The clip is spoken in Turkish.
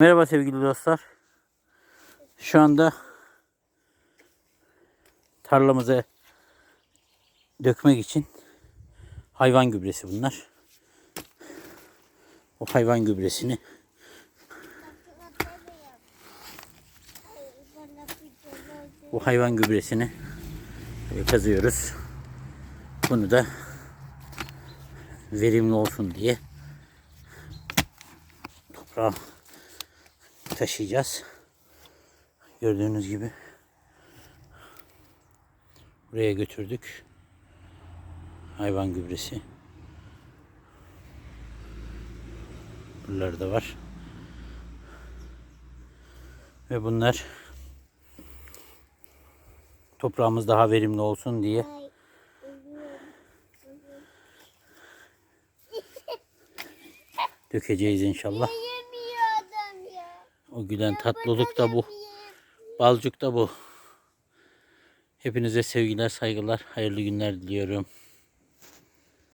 Merhaba sevgili dostlar. Şu anda tarlamıza dökmek için hayvan gübresi bunlar. O hayvan gübresini bu hayvan gübresini kazıyoruz. Bunu da verimli olsun diye toprağa taşıyacağız. Gördüğünüz gibi buraya götürdük. Hayvan gübresi. Buralarda da var. Ve bunlar toprağımız daha verimli olsun diye dökeceğiz inşallah. O gülen tatlılık da bu. Balcık da bu. Hepinize sevgiler, saygılar, hayırlı günler diliyorum.